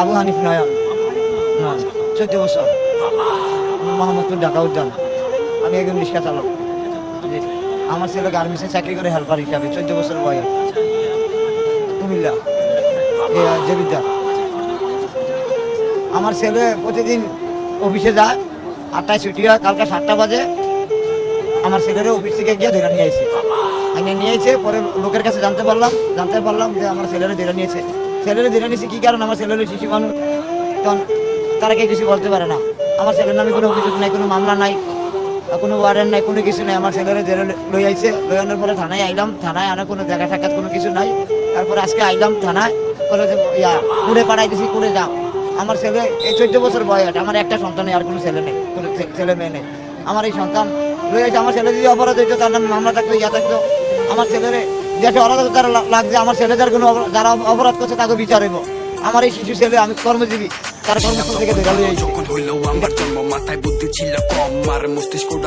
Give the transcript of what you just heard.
আবু হানিফ নয়ন নয় চোদ্দ বছর। মোহাম্মদপুর ঢাকা উদ্যান। আমি একজন রিক্সা চালক। আমার ছেলে গার্মেন্টসে চাকরি করে হেল্পার হিসাবে চোদ্দ বছর বয়স। কুমিল্লা। এ, জেবিদ্দার। আমার ছেলে প্রতিদিন অফিসে যায় আটটায় ছুটি হয় কালকে সাতটা বাজে। আমার ছেলেরে অফিস থেকে গিয়ে ধরে নিয়ে আইছে। আমি নিয়েছে পরে লোকের কাছে জানতে পারলাম জানতে পারলাম যে আমার ছেলেরে ধরে নিয়েছে। ছেলেরে ধরে নিয়েছে কি কারণ আমার ছেলের শিশু মানুষ তখন তারা কিছু বলতে পারে না। আমার ছেলের নামে কোনো অভিযোগ নাই, কোনো মামলা নাই কোনো ওয়ারেন্ট নাই, কোনো কিছু নাই। আমার ছেলেরে ধরে লই আইছে, লই আনার পরে থানায় আইলাম। থানায় আনা কোনো দেখা সাক্ষাৎ কোনো কিছু নাই। তারপরে আজকে আইলাম থানায়, বলে যে, ইয়া কুড়ে পাড়াই দিছি কুড়ে যাও। আমার ছেলে, এই চোদ্দ বছর বয়স আছে আমার একটা সন্তান নেই, আর কোনো ছেলে নেই, কোনো ছেলে মেয়ে নেই। আমার এই সন্তান রয়ে গেছে আমার ছেলে যদি অপরাধ হইতো, তার নামে মামলা থাকতো, ইয়া থাকতো। আমার ছেলেরে দেশে অরাজকতার লাগছে, আমার ছেলে যার কোনো যারা অপরাধ করছে তাকে বিচার হইব। আমার এই শিশু ছেলে, আমি কর্মজীবী, তার কর্মস্থল থেকে ধরে লই যখন হইল আমার জন্ম মাথায় বুদ্ধি ছিল কম, আর মস্তিষ্কটা